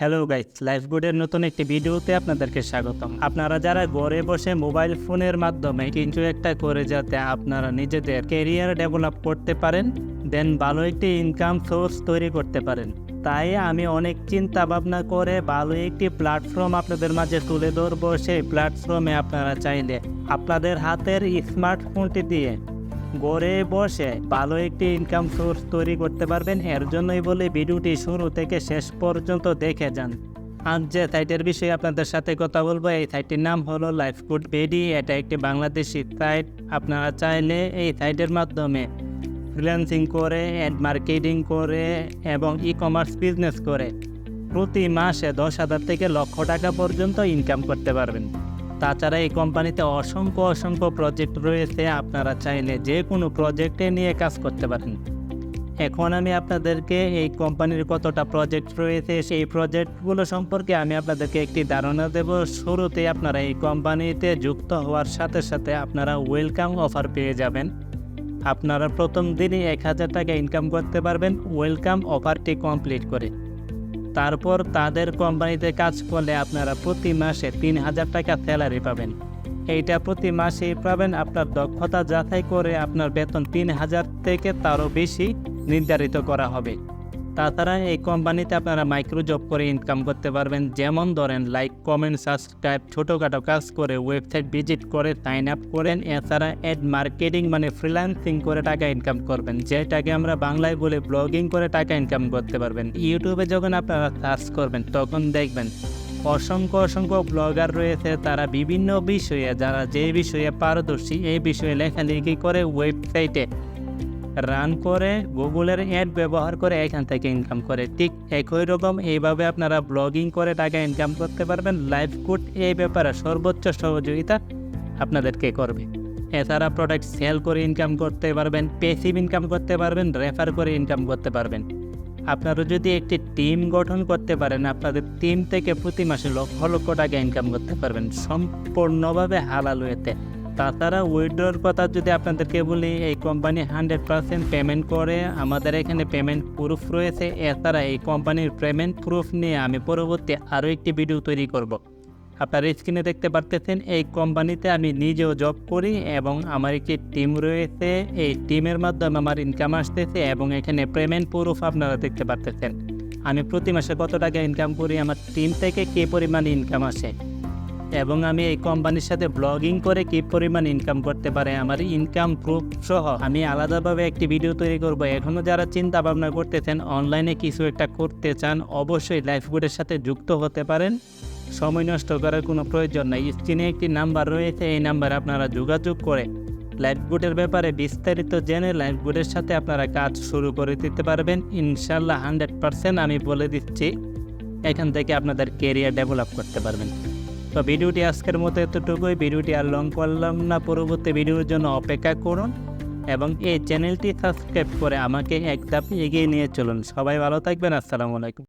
Hello guys লাইফগুডের নতুন একটি ভিডিওতে আপনাদেরকে স্বাগতম। আপনারা যারা ঘরে বসে মোবাইল ফোনের মাধ্যমে কিছু একটা করে যাতে আপনারা নিজেদের কেরিয়ার ডেভেলপ করতে পারেন দেন ভালো একটি ইনকাম সোর্স তৈরি করতে পারেন। তাই আমি অনেক চিন্তা ভাবনা করে ভালো একটি প্ল্যাটফর্ম আপনাদের মাঝে তুলে ধরবো। সেই প্ল্যাটফর্মে আপনারা চাইলে আপনাদের হাতের স্মার্টফোনটি দিয়ে ঘরে বসে ভালো একটি ইনকাম সোর্স তৈরি করতে পারবেন। এর জন্যই বলে ভিডিওটি শুরু থেকে শেষ পর্যন্ত দেখে যান। আজ যে সাইটের বিষয়ে আপনাদের সাথে কথা বলব, এই সাইটটির নাম হলো লাইফ গুড বেডি এটা একটি বাংলাদেশি সাইট আপনারা চাইলে এই সাইটের মাধ্যমে ফ্রিল্যান্সিং করে অ্যাড মার্কেটিং করে এবং ই কমার্স বিজনেস করে প্রতি মাসে দশ হাজার থেকে লক্ষ টাকা পর্যন্ত ইনকাম করতে পারবেন। তাছাড়া এই কোম্পানিতে অসংখ্য অসংখ্য প্রজেক্ট রয়েছে, আপনারা চাইলে যে কোনো প্রজেক্টে নিয়ে কাজ করতে পারেন। এখন আমি আপনাদেরকে এই কোম্পানির কতটা প্রজেক্ট রয়েছে, সেই প্রজেক্টগুলো সম্পর্কে আমি আপনাদেরকে একটি ধারণা দেব। শুরুতে আপনারা এই কোম্পানিতে যুক্ত হওয়ার সাথে সাথে আপনারা ওয়েলকাম অফার পেয়ে যাবেন। আপনারা প্রথম দিনই এক হাজার টাকা ইনকাম করতে পারবেন। ওয়েলকাম অফারটি কমপ্লিট করে। তারপর তাদের কোম্পানিতে কাজ করলে আপনারা প্রতি মাসে তিন হাজার টাকা স্যালারি পাবেন। এইটা প্রতি মাসেই পাবেন আপনার দক্ষতা যাচাই করে আপনার বেতন তিন হাজার থেকে তারও বেশি নির্ধারিত করা হবে। তাছাড়া এই কোম্পানিতে আপনারা মাইক্রো জব করে ইনকাম করতে পারবেন। যেমন ধরেন লাইক কমেন্ট সাবস্ক্রাইব ছোটোখাটো কাজ করে ওয়েবসাইট ভিজিট করে সাইন আপ করেন। এছাড়া অ্যাড মার্কেটিং মানে ফ্রিল্যান্সিং করে টাকা ইনকাম করবেন। যেটাকে আমরা বাংলায় বলে ব্লগিং করে টাকা ইনকাম করতে পারবেন। ইউটিউবে যখন আপনারা সার্চ করবেন, তখন দেখবেন অসংখ্য অসংখ্য ব্লগার রয়েছে। তারা বিভিন্ন বিষয়ে, যারা যে বিষয়ে পারদর্শী, এই বিষয়ে লেখালেখি করে ওয়েবসাইটে রান করে গুগলের অ্যাড ব্যবহার করে এখান থেকে ইনকাম করে। ঠিক একই রকম এইভাবে আপনারা ব্লগিং করে টাকা ইনকাম করতে পারবেন। লাইভ কোড এই ব্যাপারে সর্বোচ্চ সহযোগিতা আপনাদেরকে করবে। এছাড়া প্রোডাক্ট সেল করে ইনকাম করতে পারবেন পেসিভ ইনকাম করতে পারবেন রেফার করে ইনকাম করতে পারবেন। আপনারা যদি একটি টিম গঠন করতে পারেন, আপনাদের টিম থেকে প্রতি মাসে লক্ষ লক্ষ টাকা ইনকাম করতে পারবেন। সম্পূর্ণভাবে হালাল হয়েতে তাছাড়া উইড্রোর কথা যদি আপনাদেরকে বলি, এই কোম্পানি হান্ড্রেড পার্সেন্ট পেমেন্ট করে। আমাদের এখানে পেমেন্ট প্রুফ রয়েছে। এছাড়া এই কোম্পানির পেমেন্ট প্রুফ নিয়ে আমি পরবর্তী আরও একটি ভিডিও তৈরি করব। আপনারা স্ক্রিনে দেখতে পারতেছেন, এই কোম্পানিতে আমি নিজেও জব করি এবং আমার একটি টিম রয়েছে। এই টিমের মাধ্যমে আমার ইনকাম আসতেছে এবং এখানে পেমেন্ট প্রুফ আপনারা দেখতে পারতেছেন। আমি প্রতি মাসে কত টাকা ইনকাম করি, আমার টিম থেকে কী পরিমাণ ইনকাম আসে? এবং আমি এই কোম্পানির সাথে ব্লগিং করে কী পরিমাণ ইনকাম করতে পারে, আমার ইনকাম প্রুফ সহ। আমি আলাদাভাবে একটি ভিডিও তৈরি করব। এখনও যারা চিন্তা ভাবনা করতেছেন অনলাইনে কিছু একটা করতে চান, অবশ্যই লাইফগুডের সাথে যুক্ত হতে পারেন। সময় নষ্ট করার কোনো প্রয়োজন নাই। স্ক্রিনে একটি নাম্বার রয়েছে, এই নাম্বারে আপনারা যোগাযোগ করে লাইফ লাইফগুডের ব্যাপারে বিস্তারিত জেনে লাইফ লাইফগুডের সাথে আপনারা কাজ শুরু করে দিতে পারবেন। ইনশাল্লাহ হান্ড্রেড পারসেন্ট আমি বলে দিচ্ছি, এখান থেকে আপনাদের কেরিয়ার ডেভেলপ করতে পারবেন। তো ভিডিওটি আজকের মতো এতটুকুই। ভিডিওটি আর লং করলাম না। পরবর্তী ভিডিওর জন্য অপেক্ষা করুন এবং এই চ্যানেলটি সাবস্ক্রাইব করে আমাকে এক ধাপ এগিয়ে নিয়ে চলুন। সবাই ভালো থাকবেন। আসসালামু আলাইকুম।